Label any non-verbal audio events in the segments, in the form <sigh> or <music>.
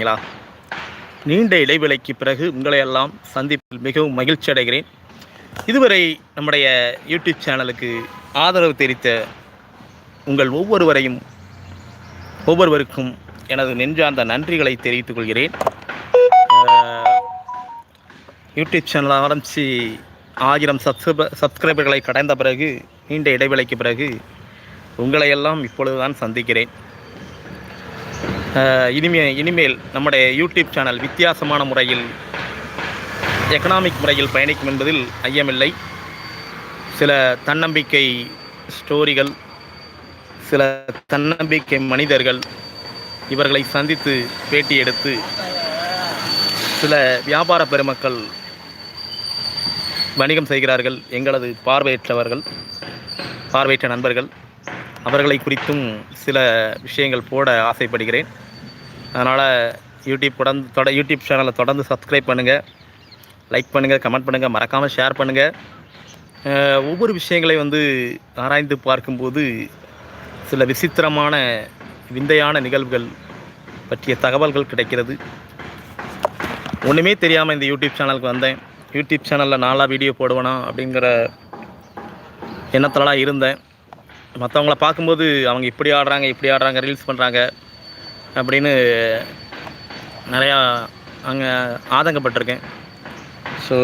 இருக்கீங்களா நீண்ட இடைவேளைக்கு பிறகு உங்களை எல்லாம் சந்திப்பில் மிகவும் மகிழ்ச்சி அடைகிறேன். இதுவரை நம்முடைய யூடியூப் சேனலுக்கு ஆதரவு தெரிவித்த உங்கள் ஒவ்வொருவரையும் ஒவ்வொருவருக்கும் எனது நெஞ்சார்ந்த நன்றிகளை தெரிவித்துக் கொள்கிறேன். யூடியூப் சேனல் ஆரம்பித்து ஆயிரம் சப்ஸ்கிரைப சப்ஸ்கிரைபர்களை கடந்த பிறகு நீண்ட இடைவேளைக்கு பிறகு உங்களை எல்லாம் இப்பொழுதுதான் சந்திக்கிறேன். இனிமே இனிமேல் நம்முடைய யூடியூப் சேனல் வித்தியாசமான முறையில் எக்கனாமிக் முறையில் பயணிக்கும் என்பதில் ஐயமில்லை. சில தன்னம்பிக்கை ஸ்டோரிகள் சில தன்னம்பிக்கை மனிதர்கள் இவர்களை சந்தித்து பேட்டி எடுத்து சில வியாபார பெருமக்கள் வணிகம் செய்கிறார்கள் எங்களது பார்வையற்றவர்கள் பார்வையற்ற நண்பர்கள். அவர்களை குறித்தும் சில விஷயங்கள் போட ஆசைப்படுகிறேன். அதனால் யூடியூப் தொடர்ந்து தொட யூடியூப் சேனலை தொடர்ந்து சப்ஸ்கிரைப் பண்ணுங்கள் லைக் பண்ணுங்கள் கமெண்ட் பண்ணுங்கள் மறக்காமல் ஷேர் பண்ணுங்கள் ஒவ்வொரு விஷயங்களை வந்து ஆராய்ந்து பார்க்கும்போது சில விசித்திரமான விந்தையான நிகழ்வுகள் பற்றிய தகவல்கள் கிடைக்கிறது. ஒன்றுமே தெரியாமல் இந்த யூடியூப் சேனலுக்கு வந்தேன். யூடியூப் சேனலில் நாளாக வீடியோ போடுவேனா அப்படிங்கிற எண்ணத்துலலாம் இருந்தேன். மற்றவங்கள பார்க்கும்போது அவங்க இப்படி ஆடுறாங்க இப்படி ஆடுறாங்க ரீல்ஸ் பண்ணுறாங்க அப்படின்னு நிறையா அங்கே ஆதங்கப்பட்டிருக்கேன். ஸோ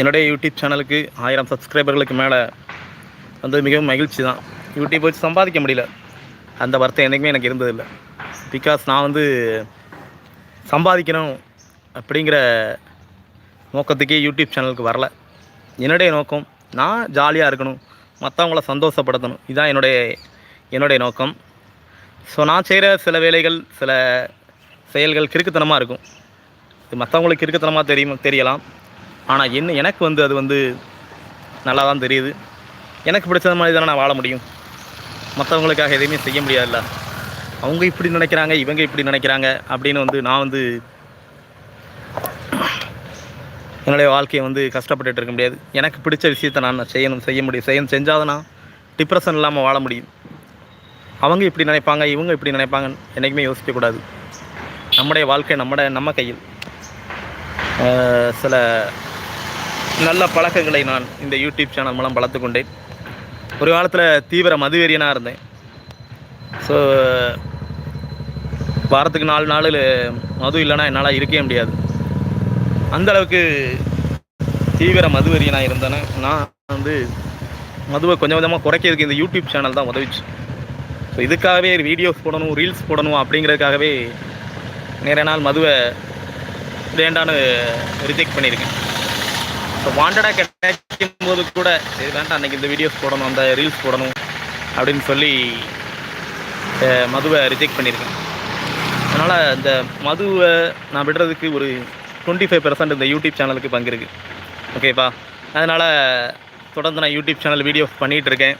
என்னுடைய யூடியூப் சேனலுக்கு ஆயிரம் சப்ஸ்கிரைபர்களுக்கு மேலே வந்து மிகவும் மகிழ்ச்சி தான். யூடியூப் வச்சு சம்பாதிக்க முடியல. அந்த வருத்தம் என்றைக்குமே எனக்கு இருந்ததில்லை. பிகாஸ் நான் வந்து சம்பாதிக்கணும் அப்படிங்கிற நோக்கத்துக்கே யூடியூப் சேனலுக்கு வரல. என்னுடைய நோக்கம் நான் ஜாலியாக இருக்கணும். மற்றவங்கள சந்தோஷப்படுத்தணும். இதுதான் என்னுடைய என்னுடைய நோக்கம். ஸோ நான் செய்கிற சில வேலைகள் சில செயல்கள் கிறுக்குத்தனமாக இருக்கும். இது மற்றவங்களுக்கு கிறுக்குத்தனமாக தெரியும் தெரியலாம். ஆனால் என்ன எனக்கு வந்து அது வந்து நல்லா தான் தெரியுது. எனக்கு பிடிச்ச மாதிரி தானே நான் வாழ முடியும். மற்றவங்களுக்காக எதையுமே செய்ய முடியாதுல்ல. அவங்க இப்படி நினைக்கிறாங்க இவங்க இப்படி நினைக்கிறாங்க அப்படின்னு வந்து நான் வந்து என்னுடைய வாழ்க்கையை வந்து கஷ்டப்பட்டுட்டு இருக்க முடியாது. எனக்கு பிடிச்ச விஷயத்தை நான் செய்யணும் செய்ய முடியும். செய்யணும் செஞ்சாதான் நான் டிப்ரெஷன் இல்லாமல் வாழ முடியும். அவங்க இப்படி நினைப்பாங்க இவங்க இப்படி நினைப்பாங்கன்னு என்றைக்குமே யோசிக்கக்கூடாது நம்முடைய வாழ்க்கை நம்முடைய நம்ம கையில். சில நல்ல பழக்கங்களை நான் இந்த யூடியூப் சேனல் மூலம் வளர்த்து கொண்டேன். ஒரு காலத்தில் தீவிர மதுவெறியனாக இருந்தேன். ஸோ வாரத்துக்கு நாலு நாள் மது இல்லைன்னா என்னால் இருக்கவே முடியாது. அந்த அளவுக்கு தீவிர நான் இருந்தேன்னு நான் வந்து மதுவை கொஞ்சம் கொஞ்சமாக குறைக்கிறதுக்கு இந்த யூடியூப் சேனல் தான் உதவிச்சு. ஸோ இதுக்காகவே வீடியோஸ் போடணும் ரீல்ஸ் போடணும் அப்படிங்கிறதுக்காகவே நிறைய நாள் மதுவை வேண்டான்னு ரிஜெக்ட் பண்ணியிருக்கேன். ஸோ வாண்டடாக கிடைக்கும் போது கூட சரி வேண்டாம் அன்றைக்கி இந்த வீடியோஸ் போடணும் அந்த ரீல்ஸ் போடணும் அப்படின்னு சொல்லி மதுவை ரிஜெக்ட் பண்ணியிருக்கேன். அதனால் இந்த மதுவை நான் விடுறதுக்கு ஒரு டுவெண்ட்டி ஃபைவ் பர்சன்ட் இந்த யூடியூப் சேனலுக்கு பங்கு இருக்குது ஓகேப்பா அதனால் தொடர்ந்து நான் யூடியூப் சேனல் வீடியோஸ் பண்ணிகிட்டு இருக்கேன்.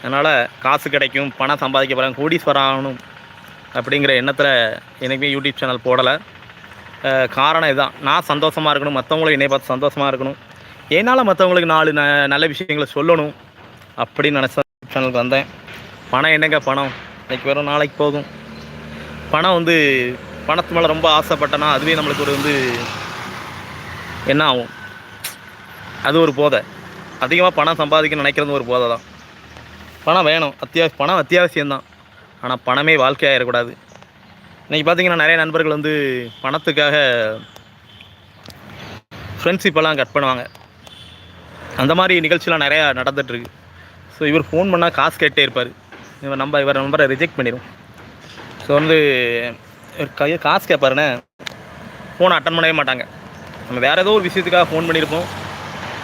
அதனால் காசு கிடைக்கும் பணம் சம்பாதிக்க போகிறேன் கோடீஸ்வரம் ஆகணும் அப்படிங்கிற எண்ணத்தில் எனக்குமே யூடியூப் சேனல் போடலை. காரணம் இதுதான். நான் சந்தோஷமாக இருக்கணும் மற்றவங்களும் என்னை பார்த்து சந்தோஷமாக இருக்கணும். என்னால் மற்றவங்களுக்கு நாலு ந நல்ல விஷயங்களை சொல்லணும் அப்படின்னு நினச்ச சேனலுக்கு வந்தேன். பணம் என்னங்க பணம்? இன்னைக்கு வரும் நாளைக்கு போகும் பணம் வந்து பணத்து மேலே ரொம்ப ஆசைப்பட்டேன்னா அதுவே நம்மளுக்கு ஒரு வந்து என்ன ஆகும்? அது ஒரு போதை. அதிகமாக பணம் சம்பாதிக்க நினைக்கிறது ஒரு போதை தான். பணம் வேணும். அத்தியாவசியம் பணம் அத்தியாவசியம்தான். ஆனால் பணமே வாழ்க்கையாகிடக்கூடாது இன்றைக்கி பார்த்தீங்கன்னா நிறைய நண்பர்கள் வந்து பணத்துக்காக ஃப்ரெண்ட்ஷிப்பெல்லாம் கட் பண்ணுவாங்க. அந்த மாதிரி நிகழ்ச்சிலாம் நிறையா நடந்துகிட்ருக்கு ஸோ இவர் ஃபோன் பண்ணால் காசு கேட்டே இருப்பார். இவர் நம்ம இவர் நம்பரை ரிஜெக்ட் பண்ணிடும் ஸோ வந்து கையை காசு கேட்பாருண்ணே ஃபோனை அட்டன் பண்ணவே மாட்டாங்க. நம்ம வேறு ஏதோ ஒரு விஷயத்துக்காக ஃபோன் பண்ணியிருப்போம்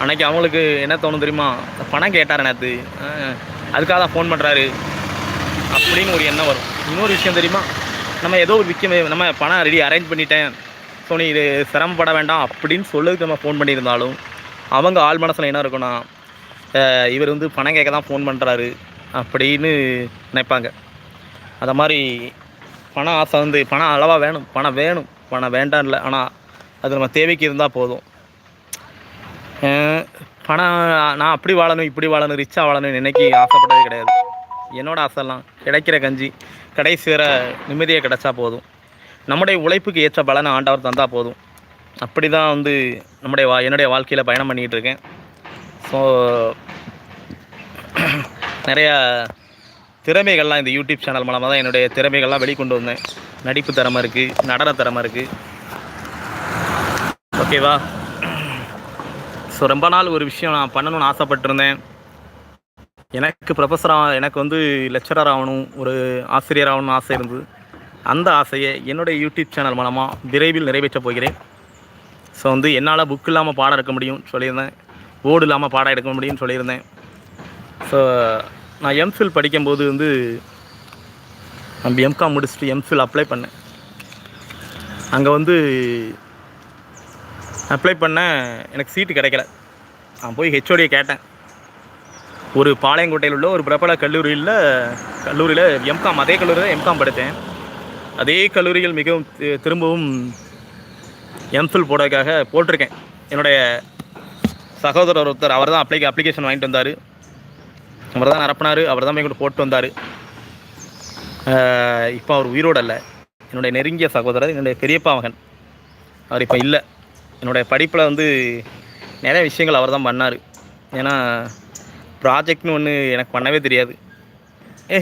அன்னைக்கு அவங்களுக்கு என்ன தோணும் தெரியுமா? பணம் கேட்டார் நேற்று அதுக்காக தான் ஃபோன் பண்ணுறாரு அப்படின்னு ஒரு எண்ணம் வரும். இன்னொரு விஷயம் தெரியுமா? நம்ம ஏதோ ஒரு விஷயம் நம்ம பணம் ரெடி அரேஞ்ச் பண்ணிட்டேன். ஸோ நீ இது சிரமப்பட வேண்டாம் அப்படின்னு சொல்லுறதுக்கு நம்ம ஃபோன் பண்ணியிருந்தாலும் அவங்க ஆள் மனசில் என்ன இருக்குன்னா இவர் வந்து பணம் கேட்க தான் ஃபோன் பண்ணுறாரு அப்படின்னு நினைப்பாங்க. அதை மாதிரி பணம் ஆசை வந்து பணம் அளவாக வேணும் பணம் வேணும் பணம் வேண்டாம் இல்லை. ஆனால் அது நம்ம தேவைக்கு இருந்தால் போதும். பணம் நான் அப்படி வாழணும் இப்படி வாழணும் ரிச்சாக வாழணும் நினைக்க ஆசைப்பட்டதே கிடையாது. என்னோட ஆசைலாம் கிடைக்கிற கஞ்சி கடைசி வர நிம்மதியாக கிடச்சா போதும். நம்முடைய உழைப்புக்கு ஏற்ற பலனை ஆண்டவர் தந்தால் போதும். அப்படி தான் வந்து நம்முடைய வா என்னுடைய வாழ்க்கையில் பயணம் பண்ணிகிட்டு இருக்கேன். ஸோ <clears throat> நிறையா திறமைகள்லாம் இந்த யூடியூப் சேனல் மூலமாக தான் என்னுடைய திறமைகள்லாம் வெளிக்கொண்டு வந்தேன். நடிப்பு திறமை இருக்குது நடன திறமை இருக்குது ஓகேவா ஸோ ரொம்ப நாள் ஒரு விஷயம் நான் பண்ணணும்னு ஆசைப்பட்டிருந்தேன். எனக்கு ப்ரொஃபஸராக எனக்கு வந்து லெக்சரர் ஆகணும் ஒரு ஆசிரியர் ஆகணும்னு ஆசை இருந்தது. அந்த ஆசையை என்னுடைய யூடியூப் சேனல் மூலமாக விரைவில் நிறைவேற்றப் போகிறேன். ஸோ வந்து என்னால் புக் இல்லாமல் பாடம் எடுக்க முடியும் சொல்லியிருந்தேன். போர்டு இல்லாமல் பாடம் எடுக்க முடியும்னு சொல்லியிருந்தேன். ஸோ நான் எம்ஃபில் படிக்கும்போது வந்து நம்ம எம்காம் முடிச்சுட்டு எம்ஃபில் அப்ளை பண்ணேன். அங்கே வந்து அப்ளை பண்ணேன் எனக்கு சீட்டு கிடைக்கல. நான் போய் ஹெச்ஓடியை கேட்டேன். ஒரு பாளையங்கோட்டையில் உள்ள ஒரு பிரபல கல்லூரியில் கல்லூரியில் எம்காம் அதே கல்லூரியில் எம்காம் படித்தேன். அதே கல்லூரியில் மிகவும் திரும்பவும் எம்ஃபில் போடுறதுக்காக போட்டிருக்கேன். என்னுடைய சகோதரர் ஒருத்தர் அவர் தான் அப்ளை அப்ளிகேஷன் வாங்கிட்டு வந்தார். அவர் தான் நிரப்பினார் அவர் தான் எங்கிட்ட போட்டு வந்தார். இப்போ அவர் உயிரோடு இல்லை என்னுடைய நெருங்கிய சகோதரர் என்னுடைய பெரியப்பா மகன். அவர் இப்போ இல்லை. என்னுடைய படிப்பில் வந்து நிறைய விஷயங்கள் அவர் தான் பண்ணார். ஏன்னா ப்ராஜெக்ட்னு ஒன்று எனக்கு பண்ணவே தெரியாது. ஏ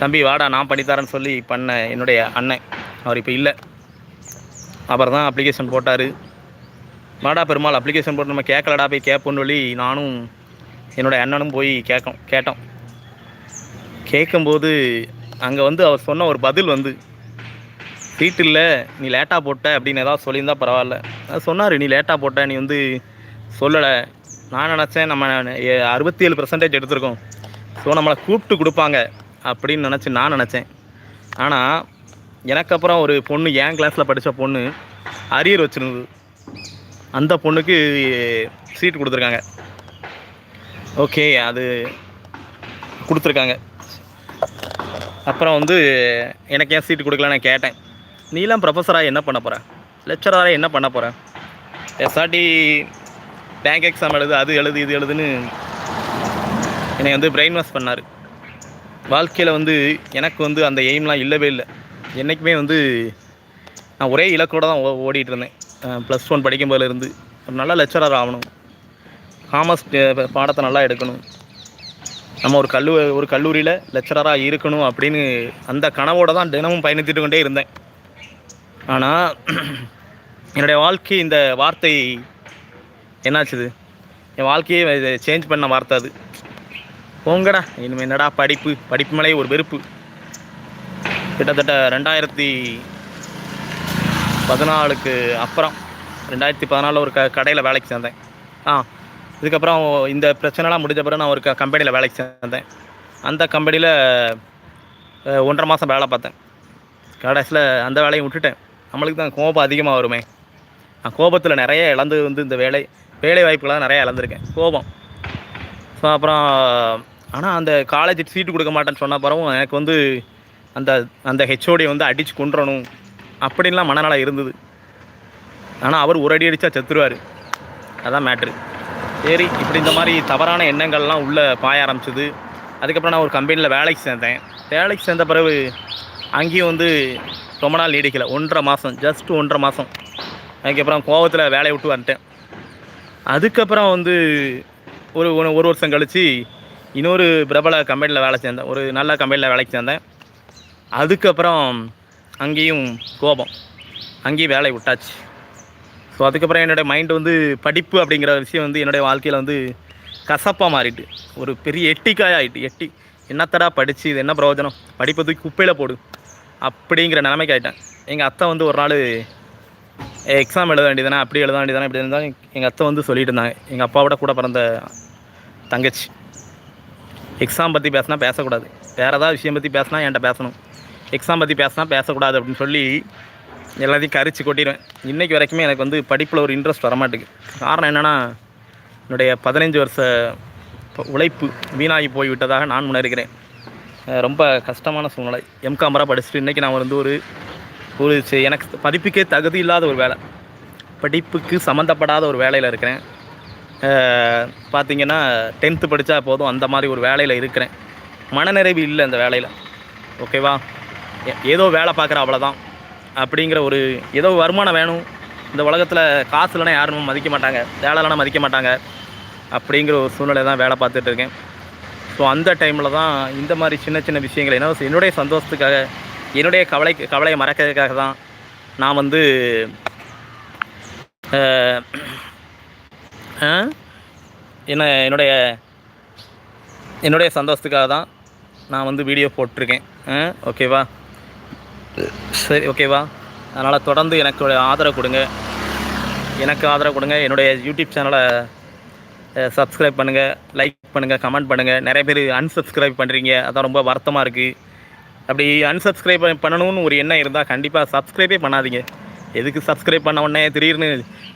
தம்பி வாடா நான் பண்ணித்தரேன்னு சொல்லி பண்ண என்னுடைய அண்ணன். அவர் இப்போ இல்லை. அவர் தான் அப்ளிகேஷன் போட்டார். வாடா பெருமாள் அப்ளிகேஷன் போட்டு நம்ம கேட்கலடா போய் கேட்போன்னு சொல்லி நானும் என்னோடய அண்ணனும் போய் கேட்கும் கேட்டோம். கேட்கும்போது அங்கே வந்து அவர் சொன்ன ஒரு பதில் வந்து சீட் இல்லை நீ லேட்டாக போட்ட அப்படின்னு ஏதாவது சொல்லியிருந்தா பரவாயில்ல. அது சொன்னார் நீ லேட்டாக போட்ட நீ வந்து சொல்லலை. நான் நினச்சேன் நம்ம அறுபத்தி ஏழு பர்சன்டேஜ் எடுத்திருக்கோம். ஸோ நம்மளை கூப்பிட்டு கொடுப்பாங்க அப்படின்னு நினச்சி நான் நினச்சேன். ஆனால் எனக்கு அப்புறம் ஒரு பொண்ணு என் கிளாஸில் படித்த பொண்ணு அரியர் வச்சுருந்தது. அந்த பொண்ணுக்கு சீட் கொடுத்துருக்காங்க. ஓகே அது கொடுத்துருக்காங்க. அப்புறம் வந்து எனக்கு ஏன் சீட்டு கொடுக்கல நான் கேட்டேன். நீலாம் ப்ரொஃபஸராக என்ன பண்ண போகிற லெக்சராக என்ன பண்ண போகிற எஸ்ஆர்டி பேங்க் எக்ஸாம் எழுது அது எழுது இது எழுதுன்னு என்னை வந்து பிரெயின் வாஷ் பண்ணார். வாழ்க்கையில் வந்து எனக்கு வந்து அந்த எய்ம்லாம் இல்லவே இல்லை. என்றைக்குமே வந்து நான் ஒரே இலக்கோடு தான் ஓ ஓடிட்டு இருந்தேன். ப்ளஸ் ஒன் படிக்கும் போதுலேருந்து ஒரு நல்ல லெக்சரர் ஆகணும். காமர்ஸ் eh, பாடத்தை நல்லா எடுக்கணும். நம்ம ஒரு கல்லூ ஒரு கல்லூரியில் லெக்சரராக இருக்கணும் அப்படின்னு அந்த கனவோடு தான் தினமும் பயணித்துட்டு கொண்டே இருந்தேன். ஆனால் <clears throat> என்னுடைய வாழ்க்கை இந்த வார்த்தை என்னாச்சுது என் வாழ்க்கையே சேஞ்ச் பண்ண வார்த்தை அது. போங்கடா இனிமேல் என்னடா படிப்பு? படிப்பு மேலே ஒரு வெறுப்பு. கிட்டத்தட்ட ரெண்டாயிரத்தி பதினாலுக்கு அப்புறம் ரெண்டாயிரத்தி பதினாலில் ஒரு க கடையில் வேலைக்கு சேர்ந்தேன். ஆ இதுக்கப்புறம் இந்த பிரச்சனைலாம் முடிஞ்ச பிறகு நான் ஒரு கம்பெனியில் வேலைக்கு சேர்ந்தேன். அந்த கம்பெனியில் ஒன்றரை மாதம் வேலை பார்த்தேன். கடைசியில் அந்த வேலையை விட்டுட்டேன். நம்மளுக்கு தான் கோபம் அதிகமாக வருமே. நான் கோபத்தில் நிறைய இழந்து வந்து இந்த வேலை வேலை வாய்ப்புகளாக நிறைய இழந்திருக்கேன். கோபம். ஸோ அப்புறம் ஆனால் அந்த காலேஜ் சீட்டு கொடுக்க மாட்டேன்னு சொன்ன பிறகும் எனக்கு வந்து அந்த அந்த ஹெச்ஓடியை வந்து அடித்து கொண்டுறணும் அப்படின்லாம் மனநலம் இருந்தது. ஆனால் அவர் ஒரு அடி அடித்தா செத்துருவார். அதான் மேட்ரு சரி இப்படி இந்த மாதிரி தவறான எண்ணங்கள்லாம் உள்ளே பாய ஆரம்பிச்சது. அதுக்கப்புறம் நான் ஒரு கம்பெனியில் வேலைக்கு சேர்ந்தேன். வேலைக்கு சேர்ந்த பிறகு அங்கேயும் வந்து ரொம்ப நாள் நீடிக்கலை. ஒன்றரை மாதம் ஜஸ்ட் ஒன்றரை மாதம் அதுக்கப்புறம் கோவத்தில் வேலையை விட்டு வந்துட்டேன். அதுக்கப்புறம் வந்து ஒரு ஒரு ஒரு வருஷம் கழித்து இன்னொரு பிரபல கம்பெனியில் வேலை சேர்ந்தேன். ஒரு நல்ல கம்பெனியில் வேலைக்கு சேர்ந்தேன். அதுக்கப்புறம் அங்கேயும் கோபம். அங்கேயும் வேலையை விட்டாச்சு. ஸோ அதுக்கப்புறம் என்னுடைய மைண்டு வந்து படிப்பு அப்படிங்கிற விஷயம் வந்து என்னுடைய வாழ்க்கையில் வந்து கசப்பாக மாறிட்டு. ஒரு பெரிய எட்டிக்காய் ஆகிட்டு எட்டி என்னத்தடா படித்து இது என்ன பிரயோஜனம்? படிப்பை தூக்கி குப்பையில் போடு. அப்படிங்கிற நிலைமைக்கு ஆகிட்டேன் எங்கள் அத்தை வந்து ஒரு நாள் எக்ஸாம் எழுத வேண்டியதானே அப்படி எழுத வேண்டியதானே இப்படி இருந்தால் எங்கள் அத்தை வந்து சொல்லிட்டு இருந்தாங்க. எங்கள் அப்பாவோட கூட பிறந்த தங்கச்சி. எக்ஸாம் பற்றி பேசினா பேசக்கூடாது. வேறு ஏதாவது விஷயம் பற்றி பேசினா என்கிட்ட பேசணும். எக்ஸாம் பற்றி பேசினா பேசக்கூடாது அப்படின்னு சொல்லி எல்லாத்தையும் கரிச்சு கொட்டிடுவேன். இன்றைக்கி வரைக்குமே எனக்கு வந்து படிப்பில் ஒரு இன்ட்ரெஸ்ட் வரமாட்டேங்குது காரணம் என்னென்னா என்னுடைய பதினஞ்சு வருஷ உழைப்பு வீணாகி போய் விட்டதாக நான் உணர்கிறேன். ரொம்ப கஷ்டமான சூழ்நிலை. எம்காமராக படிச்சுட்டு இன்றைக்கி நான் வந்து ஒரு ஒரு எனக்கு படிப்புக்கே தகுதி இல்லாத ஒரு வேலை. படிப்புக்கு சம்மந்தப்படாத ஒரு வேலையில் இருக்கிறேன். பார்த்திங்கன்னா டென்த்து படித்தா போதும் அந்த மாதிரி ஒரு வேலையில் இருக்கிறேன். மனநிறைவு இல்லை அந்த வேலையில். ஓகேவா ஏதோ வேலை பார்க்குற அவ்வளோதான் அப்படிங்கிற ஒரு ஏதோ வருமானம் வேணும். இந்த உலகத்தில் காசு இல்லைனா யாரும் மதிக்க மாட்டாங்க. வேலை இல்லைனா மதிக்க மாட்டாங்க. அப்படிங்கிற ஒரு சூழ்நிலை தான் வேலை பார்த்துட்டு இருக்கேன். ஸோ அந்த டைமில் தான் இந்த மாதிரி சின்ன சின்ன விஷயங்கள் என்ன என்னுடைய சந்தோஷத்துக்காக என்னுடைய கவலை கவலையை மறக்கிறதுக்காக தான் நான் வந்து என்ன என்னுடைய என்னுடைய சந்தோஷத்துக்காக தான் நான் வந்து வீடியோ போட்டிருக்கேன். ஓகேவா சரி ஓகேவா அதனால் தொடர்ந்து எனக்கு ஆதரவு கொடுங்க. எனக்கு ஆதரவு கொடுங்க. என்னுடைய யூடியூப் சேனலை சப்ஸ்கிரைப் பண்ணுங்கள் லைக் பண்ணுங்கள் கமெண்ட் பண்ணுங்கள் நிறைய பேர் அன்சப்ஸ்கிரைப் பண்ணுறீங்க அதான் ரொம்ப வருத்தமாக இருக்குது அப்படி அன்சப்ஸ்கிரைப் பண்ணணும்னு ஒரு எண்ணம் இருந்தால் கண்டிப்பாக சப்ஸ்கிரைபே பண்ணாதீங்க. எதுக்கு சப்ஸ்கிரைப் பண்ண உடனே திடீர்னு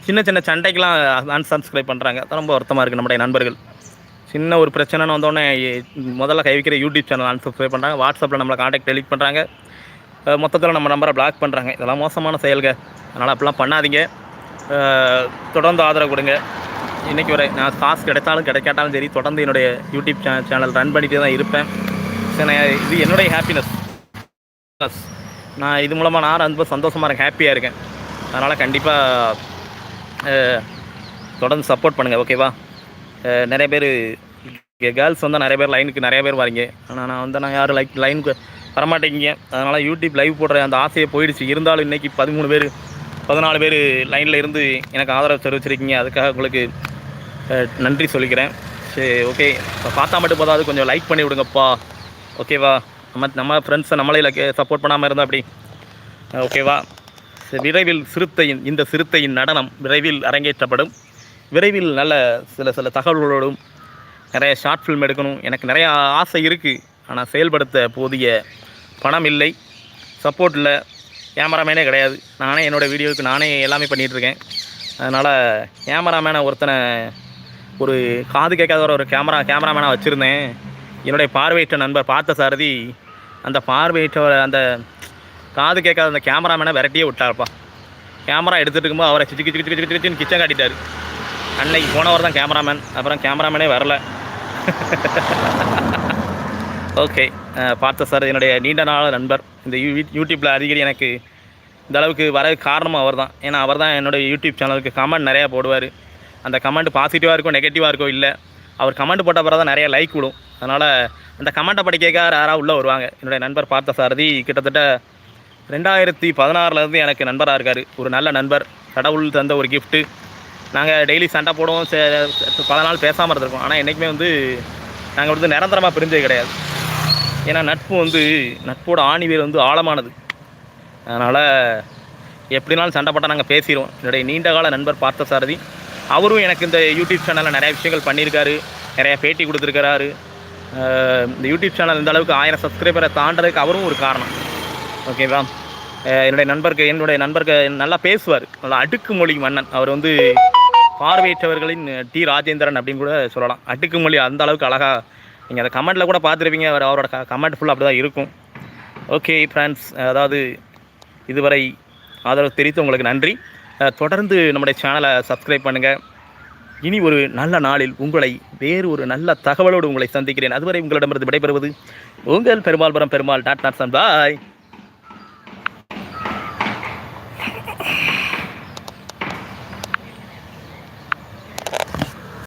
சின்ன சின்ன சண்டைக்கெலாம் அன்சப்ஸ்கிரைப் பண்ணுறாங்க அதான் ரொம்ப வருத்தமாக இருக்குது நம்முடைய நண்பர்கள். சின்ன ஒரு பிரச்சனைன்னு வந்தோடனே முதல்ல கை வைக்கிற யூடியூப் சேனல் அன்சப்ஸ்கிரைப் பண்ணுறாங்க வாட்ஸ்அப்பில் நம்மளை காண்டாக்ட் டெலிட் பண்ணுறாங்க மொத்தத்தில் நம்ம நம்பரை பிளாக் பண்ணுறாங்க இதெல்லாம் மோசமான செயல்க. அதனால் அப்படிலாம் பண்ணாதீங்க. தொடர்ந்து ஆதரவு கொடுங்க. இன்றைக்கி வரை நான் காசு கிடைத்தாலும் கிடைக்காட்டாலும் சரி தொடர்ந்து என்னுடைய யூடியூப் சே சேனல் ரன் பண்ணிகிட்டே தான் இருப்பேன். சரி நான் இது என்னுடைய ஹாப்பினஸ் நான் இது மூலமாக நான் ரொம்ப சந்தோஷமாக இருக்கேன் ஹாப்பியாக இருக்கேன். அதனால் கண்டிப்பாக தொடர்ந்து சப்போர்ட் பண்ணுங்கள் ஓகேவா நிறைய பேர் கேர்ள்ஸ் வந்து நிறைய பேர் லைனுக்கு நிறைய பேர் வரீங்க. ஆனால் நான் வந்து நான் யாரும் லைக் லைனுக்கு வரமாட்டேங்க அதனால் யூடியூப் லைவ் போடுற அந்த ஆசையை போயிடுச்சு. இருந்தாலும் இன்றைக்கி பதிமூணு பேர் பதினாலு பேர் லைனில் இருந்து எனக்கு ஆதரவு தெரிவிச்சிருக்கீங்க. அதுக்காக உங்களுக்கு நன்றி சொல்லிக்கிறேன். சரி ஓகே இப்போ பார்த்தா மட்டும் போதாது கொஞ்சம் லைக் பண்ணி விடுங்கப்பா. ஓகேவா நம்ம நம்ம ஃப்ரெண்ட்ஸை நம்மளே சப்போர்ட் பண்ணாமல் இருந்தால் அப்படி? ஓகேவா சரி, விரைவில் சிறுத்தையின் இந்த சிறுத்தையின் நடனம் விரைவில் அரங்கேற்றப்படும். விரைவில் நல்ல சில சில தகவல்களோடும் நிறைய ஷார்ட் ஃபிலிம் எடுக்கணும். எனக்கு நிறையா ஆசை இருக்குது ஆனால் செயல்படுத்த போதிய பணம் இல்லை சப்போர்ட் இல்லை கேமராமேனே கிடையாது. நானே என்னோடய வீடியோவுக்கு நானே எல்லாமே பண்ணிகிட்ருக்கேன் அதனால் கேமராமேனை ஒருத்தனை ஒரு காது கேட்காத ஒரு கேமரா கேமராமேனாக வச்சுருந்தேன். என்னுடைய பார்வையிட்ட நண்பர் பார்த்த சாரதி அந்த பார்வையிட்ட அந்த காது கேட்காத அந்த கேமராமேனை விரட்டியே விட்டாருப்பா. கேமரா எடுத்துகிட்டு இருக்கும்போது அவரை சிச்சு கிச்சு கிச்சு கிச்சு கிச்சு கிச்சன் காட்டிட்டார். அன்னைக்கு போனவர் தான் கேமராமேன் அப்புறம் கேமராமேனே வரல. <laughs> ஓகே. பார்த்த சார். என்னுடைய நீண்ட நாள் நண்பர். இந்த யூ யூடியூப்பில் அடிக்கடி எனக்கு இந்த அளவுக்கு வர காரணமும் அவர் தான் ஏன்னா அவர் தான் என்னுடைய யூடியூப் சேனலுக்கு கமெண்ட் நிறையா போடுவார். அந்த கமெண்ட் பாசிட்டிவாக இருக்கும் நெகட்டிவாக இருக்கும் இல்லை. அவர் கமெண்ட் போட்ட பிறகு தான் நிறைய லைக் விடும். அதனால் அந்த கமெண்ட்டை படிக்க யாராவது உள்ளே வருவாங்க. என்னுடைய நண்பர் பார்த்த சாரதி கிட்டத்தட்ட ரெண்டாயிரத்தி பதினாறுலேருந்து எனக்கு நண்பராக இருக்கார். ஒரு நல்ல நண்பர். கடவுள் தந்த ஒரு கிஃப்ட்டு நாங்கள் டெய்லி சண்டை போடுவோம். சே- பல நாள் பேசாமல் இருந்திருக்கோம். ஆனால் என்றைக்குமே வந்து நாங்கள் வந்து நிரந்தரமாக பிரிஞ்சது கிடையாது. ஏன்னா நட்பு வந்து நட்போட ஆணிவேர் வந்து ஆழமானது. அதனால் எப்படினாலும் சண்டை போட்டால் நாங்கள் பேசிடுவோம் என்னுடைய நீண்ட கால நண்பர் பார்த்த சாரதி அவரும் எனக்கு இந்த யூடியூப் சேனலில் நிறைய விஷயங்கள் பண்ணியிருக்காரு. நிறைய பேட்டி கொடுத்துருக்கிறாரு. இந்த யூடியூப் சேனல் இந்த அளவுக்கு ஆயிரம் சப்ஸ்கிரைபரை தாண்டதுக்கு அவரும் ஒரு காரணம். ஓகேவா என்னுடைய நண்பருக்கு என்னுடைய நண்பருக்கு நல்லா பேசுவார். நல்லா அடுக்கு மொழி மன்னன். அவர் வந்து பார்வையற்றவர்களின் டி. ராஜேந்திரன் அப்படின்னு கூட சொல்லலாம். அடுக்கு மொழி அந்த அளவுக்கு அழகாக நீங்கள் அதை கமெண்ட்டில் கூட பார்த்துருப்பீங்க. அவர் அவரோட கமெண்ட் ஃபுல்லாக அப்படி தான் இருக்கும். ஓகே ஃப்ரெண்ட்ஸ் அதாவது இதுவரை ஆதரவு தெரிவித்து உங்களுக்கு நன்றி. தொடர்ந்து நம்முடைய சேனலை சப்ஸ்கிரைப் பண்ணுங்கள் இனி ஒரு நல்ல நாளில் உங்களை வேறு ஒரு நல்ல தகவலோடு உங்களை சந்திக்கிறேன். அதுவரை உங்களிடமிருந்து விடைபெறுவது உங்கள் பெருமாள்புரம் பெருமாள் டாட் நாட் பாய்